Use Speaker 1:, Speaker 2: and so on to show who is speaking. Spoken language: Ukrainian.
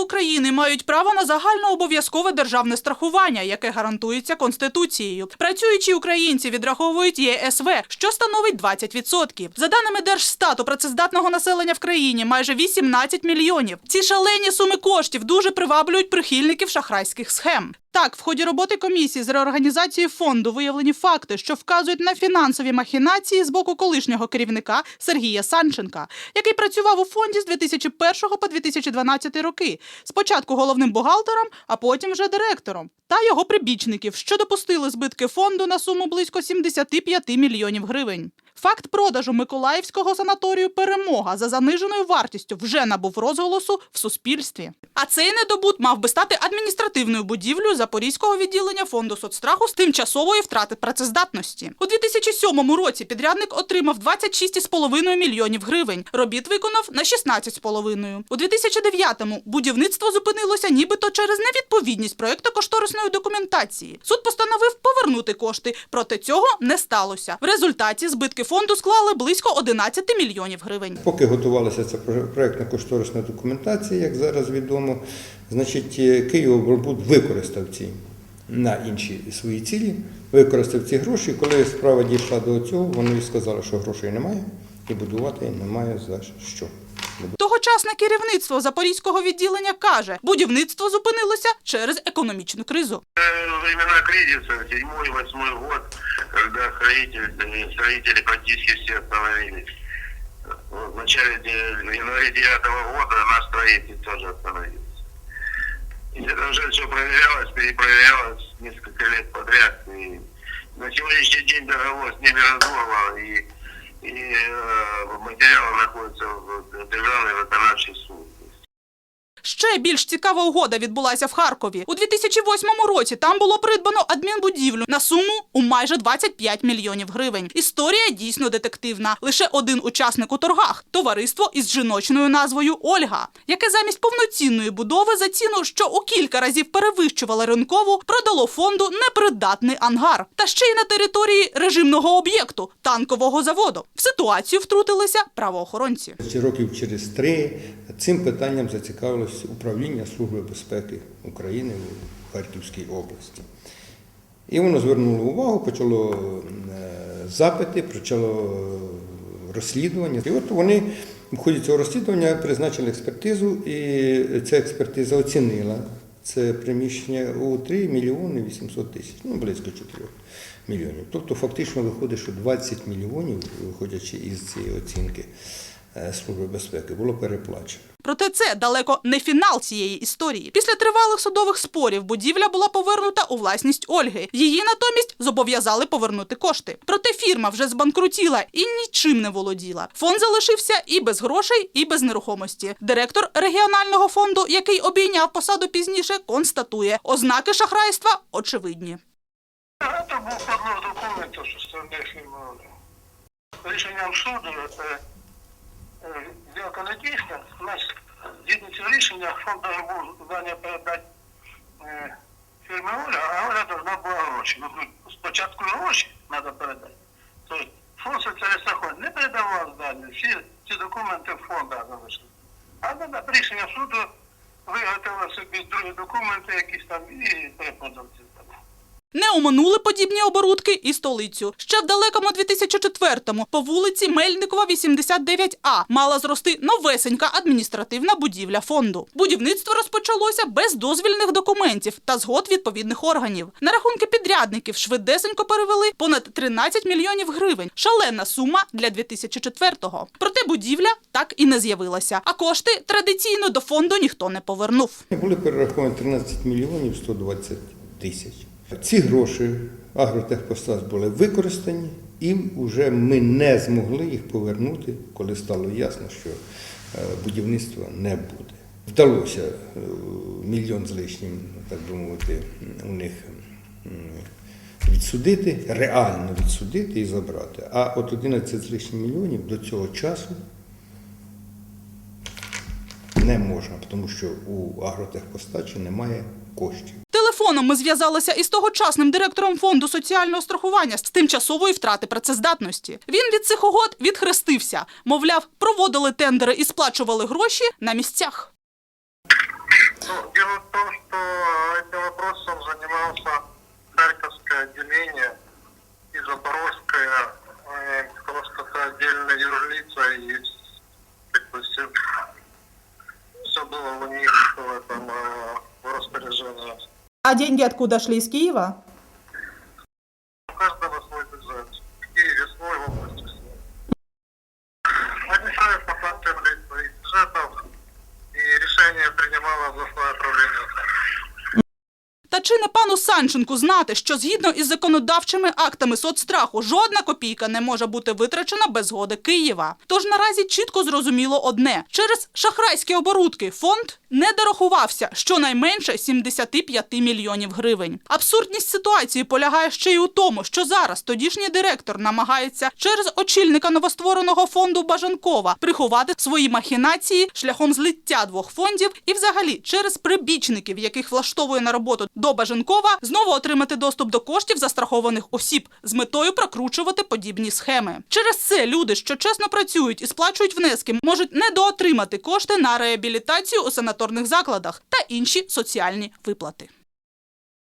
Speaker 1: України мають право на загальнообов'язкове державне страхування, яке гарантується Конституцією. Працюючі українці відраховують ЄСВ, що становить 20%. За даними Держстату, працездатного населення в країні майже 18 мільйонів. Ці шалені суми коштів дуже приваблюють прихильників шахрайських схем. Так, в ході роботи комісії з реорганізації фонду виявлені факти, що вказують на фінансові махінації з боку колишнього керівника Сергія Санченка, який працював у фонді з 2001 по 2012 роки. Спочатку головним бухгалтером, а потім вже директором. Та його прибічників, що допустили збитки фонду на суму близько 75 мільйонів гривень. Факт продажу Миколаївського санаторію Перемога за заниженою вартістю вже набув розголосу в суспільстві. А цей недобут мав би стати адміністративною будівлею Запорізького відділення фонду соцстраху з тимчасової втрати працездатності. У 2007 році підрядник отримав 26,5 мільйонів гривень. Робіт виконав на 16,5. У 2009-му будівництво зупинилося нібито через невідповідність проекту кошторисної документації. Суд постановив повернути кошти, проте цього не сталося. В результаті збитки фонду склали близько 11 мільйонів гривень.
Speaker 2: Поки готувалася ця проєктна кошторисна документація, як зараз відомо, значить е, Київоборбуд використав ці на інші свої цілі, використав ці гроші. Коли справа дійшла до цього, вони сказали, що грошей немає і будувати немає за що.
Speaker 1: Тогочасне керівництво запорізького відділення каже, будівництво зупинилося через економічну кризу.
Speaker 3: Э, времена седьмой, восьмой год, когда строители, строители практически все остановились. В начале, в январе года наш строитель тоже остановился. И это уже все проверялось, перепроверялось несколько лет подряд. И на сегодняшний день договор с ними разорван, и, и э, материалы находятся в Державной виконавчей службе.
Speaker 1: Ще більш цікава угода відбулася в Харкові. У 2008 році там було придбано адмінбудівлю на суму у майже 25 мільйонів гривень. Історія дійсно детективна. Лише один учасник у торгах товариство із жіночною назвою Ольга, яке замість повноцінної будови за ціну, що у кілька разів перевищувала ринкову, продало фонду непридатний ангар. Та ще й на території режимного об'єкту танкового заводу. В ситуацію втрутилися правоохоронці.
Speaker 2: Років через три цим питанням зацікавилось управління Служби безпеки України у Харківській області. І воно звернуло увагу, почало е, запити, почало е, розслідування. І от вони в ході цього розслідування призначили експертизу, і ця експертиза оцінила це приміщення у 3 мільйони 800 тисяч, ну близько 4 мільйонів. Тобто фактично виходить, що 20 мільйонів, виходячи із цієї оцінки Служби безпеки, було переплачено.
Speaker 1: Проте це далеко не фінал цієї історії. Після тривалих судових спорів будівля була повернута у власність Ольги. Її натомість зобов'язали повернути кошти. Проте фірма вже збанкрутіла і нічим не володіла. Фонд залишився і без грошей, і без нерухомості. Директор регіонального фонду, який обійняв посаду пізніше, констатує, ознаки шахрайства очевидні.
Speaker 3: Рішенням суду сделка не дійсна. Нас згідно цього рішення фонд должен був здання передати е, фірмі Оля, а Оля должна була гроші. Ну, тут спочатку гроші треба передати. Тобто фонд соціалістаход не передавав здання, всі ці документи фонда залишили. А на рішення суду виготовили собі другі документи якісь там і перепродав ці здання.
Speaker 1: Не оминули подібні оборудки і столицю. Ще в далекому 2004-му по вулиці Мельникова, 89А, мала зрости новесенька адміністративна будівля фонду. Будівництво розпочалося без дозвільних документів та згод відповідних органів. На рахунки підрядників швидесенько перевели понад 13 мільйонів гривень. Шалена сума для 2004-го. Проте будівля так і не з'явилася. А кошти традиційно до фонду ніхто не повернув.
Speaker 2: Були перераховані 13 мільйонів 120 тисяч. Ці гроші агротехпостач були використані, і вже ми не змогли їх повернути, коли стало ясно, що е, будівництва не буде. Вдалося е, мільйон з лишнім, так би мовити, у них відсудити, реально відсудити і забрати. А от 11 з лишнім мільйонів до цього часу не можна, тому що у агротехпостачі немає коштів
Speaker 1: телефоном ми зв'язалися із тогочасним директором фонду соціального страхування з тимчасової втрати працездатності. Він від цих угод відхрестився. Мовляв, проводили тендери і сплачували гроші на місцях.
Speaker 4: Ну, дело в том, что этим вопросом занимался Харьковское отделение и Запорожье.
Speaker 1: А деньги откуда шли? Из Києва?
Speaker 4: У каждого свой бюджет. В Киеве свой, в области свой. Они сами по фактам своих бюджетов и решение принимало областное правление.
Speaker 1: Та чи не пану Санченку знати, що згідно із законодавчими актами соцстраху жодна копійка не може бути витрачена без згоди Києва? Тож наразі чітко зрозуміло одне: через шахрайські оборудки фонд не дорахувався щонайменше 75 мільйонів гривень. Абсурдність ситуації полягає ще й у тому, що зараз тодішній директор намагається через очільника новоствореного фонду Бажанкова приховати свої махінації шляхом злиття двох фондів і, взагалі, через прибічників, яких влаштовує на роботу до Бажанкова, знову отримати доступ до коштів застрахованих осіб з метою прокручувати подібні схеми. Через це люди, що чесно працюють і сплачують внески, можуть недоотримати кошти на реабілітацію у санаторних закладах та інші соціальні виплати.